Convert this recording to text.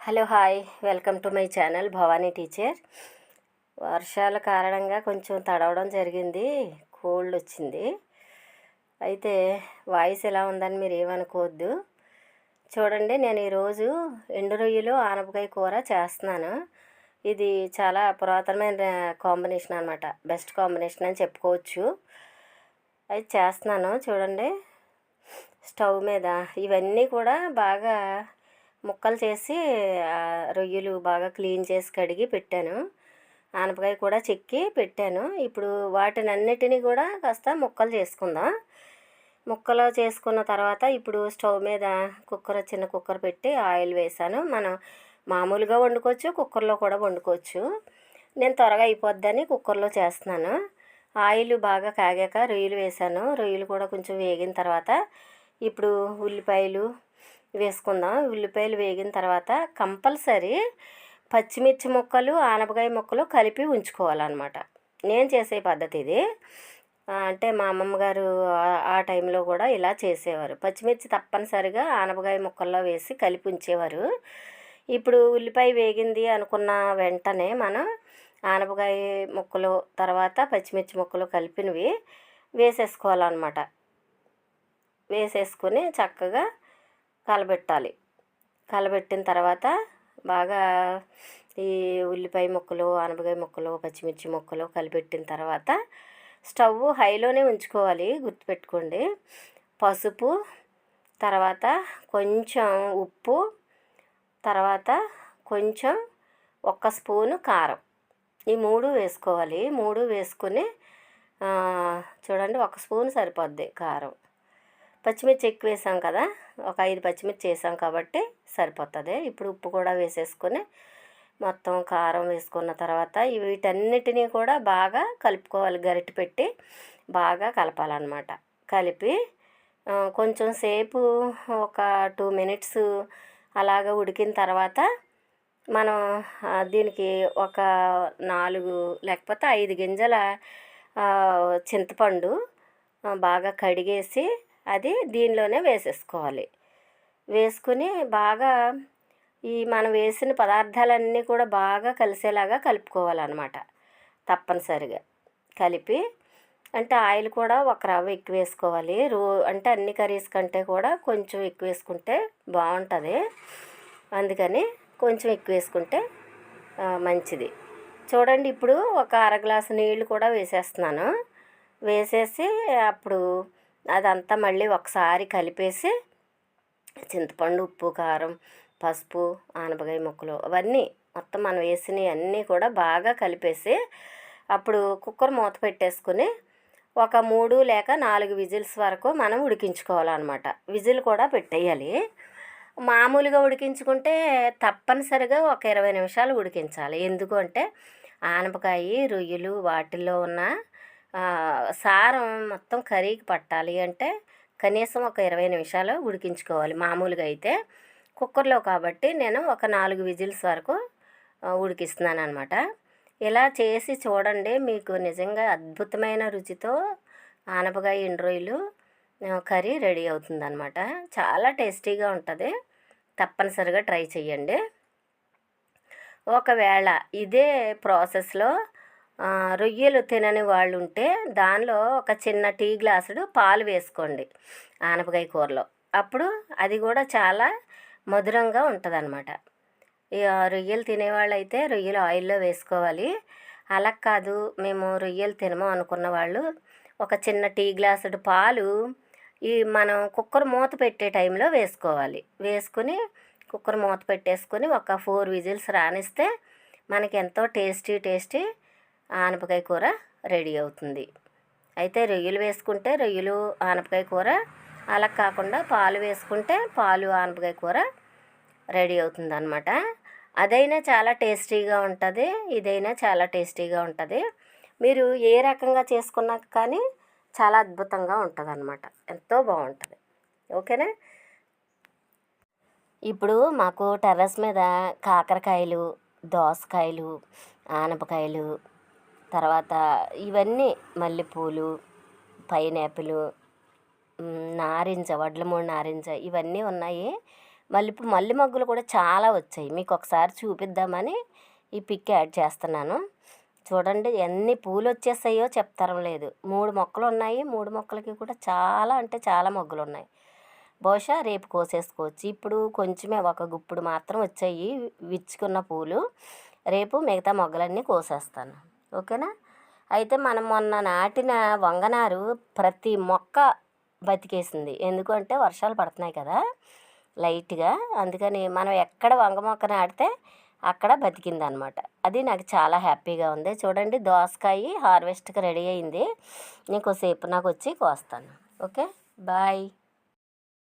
Hello hi welcome to my channel Bhavani teacher. వర్షాల కారణంగా కొంచెం తడవడం జరిగింది కోల్డ్ వచ్చింది. అయితే వాయిస్ ఎలా ఉందని మీరు ఏమనుకోవద్దు. చూడండి నేను ఈరోజు ఎండు రొయ్యలు ఆనపకాయ కూర చేస్తున్నాను. ఇది చాలా పురాతనమైన కాంబినేషన్ అనమాట బెస్ట్ కాంబినేషన్ అని చెప్పుకోవచ్చు. అది చేస్తున్నాను చూడండి. స్టవ్ మీద ఇవన్నీ కూడా బాగా ముక్కలు చేసి రొయ్యలు బాగా క్లీన్ చేసి కడిగి పెట్టాను. ఆనపకాయ కూడా చెక్కి పెట్టాను. ఇప్పుడు వాటిని అన్నిటినీ కూడా కాస్త ముక్కలు చేసుకుందాం. ముక్కలు చేసుకున్న తర్వాత ఇప్పుడు స్టవ్ మీద కుక్కర్ చిన్న కుక్కర్ పెట్టి ఆయిల్ వేసాను. మనం మామూలుగా వండుకోవచ్చు కుక్కర్లో కూడా వండుకోవచ్చు. నేను త్వరగా అయిపోద్దని కుక్కర్లో చేస్తున్నాను. ఆయిల్ బాగా కాగాక రొయ్యలు వేసాను. రొయ్యలు కూడా కొంచెం వేగిన తర్వాత ఇప్పుడు ఉల్లిపాయలు వేసుకుందాం. ఉల్లిపాయలు వేగిన తర్వాత కంపల్సరీ పచ్చిమిర్చి ముక్కలు ఆనపకాయ ముక్కలు కలిపి ఉంచుకోవాలన్నమాట. నేను చేసే పద్ధతి ఇది. అంటే మా అమ్మమ్మ గారు ఆ టైంలో కూడా ఇలా చేసేవారు. పచ్చిమిర్చి తప్పనిసరిగా ఆనపకాయ ముక్కల్లో వేసి కలిపి ఉంచేవారు. ఇప్పుడు ఉల్లిపాయ వేగింది అనుకున్న వెంటనే మనం ఆనపకాయ ముక్కలు తర్వాత పచ్చిమిర్చి ముక్కలు కలిపినవి వేసేసుకోవాలన్నమాట. వేసేసుకొని చక్కగా కలబెట్టాలి. కలబెట్టిన తర్వాత బాగా ఈ ఉల్లిపాయ ముక్కలు అనపకాయ ముక్కలు పచ్చిమిర్చి ముక్కలు కలిపెట్టిన తర్వాత స్టవ్ హైలోనే ఉంచుకోవాలి గుర్తుపెట్టుకోండి. పసుపు తర్వాత కొంచెం ఉప్పు తర్వాత కొంచెం ఒక్క స్పూను కారం. ఈ మూడు వేసుకోవాలి. మూడు వేసుకుని చూడండి ఒక స్పూన్ సరిపోద్ది కారం. పచ్చిమిర్చి ఎక్కువ వేసాం కదా ఒక ఐదు పచ్చిమిర్చి వేసాం కాబట్టి సరిపోతుంది. ఇప్పుడు ఉప్పు కూడా వేసేసుకొని మొత్తం కారం వేసుకున్న తర్వాత వీటన్నిటినీ కూడా బాగా కలుపుకోవాలి గరిటె పెట్టి బాగా కలపాలన్నమాట. కలిపి కొంచెం సేపు ఒక టూ మినిట్స్ అలాగ ఉడికిన తర్వాత మనం దీనికి ఒక నాలుగు లేకపోతే ఐదు గింజల చింతపండు బాగా కడిగేసి అది దీనిలోనే వేసేసుకోవాలి. వేసుకుని బాగా ఈ మనం వేసిన పదార్థాలన్నీ కూడా బాగా కలిసేలాగా కలుపుకోవాలన్నమాట. తప్పనిసరిగా కలిపి అంటే ఆయిల్ కూడా ఒక రవ్వ ఎక్కువ వేసుకోవాలి. రో అంటే అన్ని కర్రీస్ కంటే కూడా కొంచెం ఎక్కువ వేసుకుంటే బాగుంటుంది. అందుకని కొంచెం ఎక్కువ వేసుకుంటే మంచిది. చూడండి ఇప్పుడు ఒక అర గ్లాసు నీళ్ళు కూడా వేసేస్తున్నాను. వేసేసి అప్పుడు అదంతా మళ్ళీ ఒకసారి కలిపేసి చింతపండు ఉప్పు కారం పసుపు ఆనపకాయ ముక్కలు అవన్నీ మొత్తం మనం వేసినవి అన్నీ కూడా బాగా కలిపేసి అప్పుడు కుక్కర్ మూత పెట్టేసుకుని ఒక మూడు లేక నాలుగు విజిల్స్ వరకు మనం ఉడికించుకోవాలన్నమాట. విజిల్ కూడా పెట్టేయాలి. మామూలుగా ఉడికించుకుంటే తప్పనిసరిగా ఒక ఇరవై నిమిషాలు ఉడికించాలి. ఎందుకు అంటే ఆనపకాయ రొయ్యలు వాటిల్లో ఉన్న సారం మొత్తం కర్రీకి పట్టాలి అంటే కనీసం ఒక ఇరవై నిమిషాలు ఉడికించుకోవాలి మామూలుగా అయితే. కుక్కర్లో కాబట్టి నేను ఒక నాలుగు విజిల్స్ వరకు ఉడికిస్తున్నాను అనమాట ఇలా చేసి చూడండి మీకు నిజంగా అద్భుతమైన రుచితో ఆనపకాయ ఎండు రొయ్యలు కర్రీ రెడీ అవుతుందన్నమాట. చాలా టేస్టీగా ఉంటుంది. తప్పనిసరిగా ట్రై చేయండి ఒకవేళ ఇదే ప్రాసెస్లో రొయ్యలు తినని వాళ్ళు ఉంటే దానిలో ఒక చిన్న టీ గ్లాసుడు పాలు వేసుకోండి ఆనపకాయ కూరలో. అప్పుడు అది కూడా చాలా మధురంగా ఉంటుంది ఈ రొయ్యలు తినేవాళ్ళు అయితే రొయ్యలు ఆయిల్లో వేసుకోవాలి. అలా కాదు మేము రొయ్యలు తినము అనుకున్న వాళ్ళు ఒక చిన్న టీ గ్లాసుడు పాలు ఈ మనం కుక్కర్ మూత పెట్టే టైంలో వేసుకోవాలి. వేసుకుని కుక్కర్ మూత పెట్టేసుకొని ఒక ఫోర్ విజిల్స్ రానిస్తే మనకి ఎంతో టేస్టీ టేస్టీ ఆనపకాయ కూర రెడీ అవుతుంది. అయితే రొయ్యలు వేసుకుంటే రొయ్యలు ఆనపకాయ కూర అలా కాకుండా పాలు వేసుకుంటే పాలు ఆనపకాయ కూర రెడీ అవుతుంది అనమాట అదైనా చాలా టేస్టీగా ఉంటుంది ఇదైనా చాలా టేస్టీగా ఉంటుంది. మీరు ఏ రకంగా చేసుకున్నా కానీ చాలా అద్భుతంగా ఉంటుంది అనమాట ఎంతో బాగుంటుంది. ఓకేనా? ఇప్పుడు మాకు టెర్రస్ మీద కాకరకాయలు దోసకాయలు ఆనపకాయలు తర్వాత ఇవన్నీ మల్లెపూలు పైనాపిల్ నారింజ వడ్లమూడి నారింజ ఇవన్నీ ఉన్నాయి. మల్లెపూ మల్లె మొగ్గలు కూడా చాలా వచ్చాయి. మీకు ఒకసారి చూపిద్దామని ఈ పిక్ యాడ్ చేస్తున్నాను. చూడండి ఎన్ని పూలు వచ్చేసాయో చెప్తారం లేదు. మూడు మొక్కలు ఉన్నాయి. మూడు మొక్కలకి కూడా చాలా అంటే చాలా మొగ్గలు ఉన్నాయి. బహుశా రేపు కోసేసుకోవచ్చు. ఇప్పుడు కొంచెమే ఒక గుప్పుడు మాత్రం వచ్చాయి. విచ్చుకున్న పూలు. రేపు మిగతా మొగ్గలన్నీ కోసేస్తాను. ఓకేనా? అయితే మనం మొన్న నాటిన వంగనారు ప్రతి మొక్క బతికేసింది. ఎందుకంటే వర్షాలు పడుతున్నాయి కదా లైట్గా. అందుకని మనం ఎక్కడ వంగ మొక్క నాటితే అక్కడ బతికింది అనమాట అది నాకు చాలా హ్యాపీగా ఉంది. చూడండి దోసకాయ హార్వెస్ట్కి రెడీ అయింది. నేను కొద్దిసేపు నాకు వచ్చి కోస్తాను. ఓకే? బాయ్.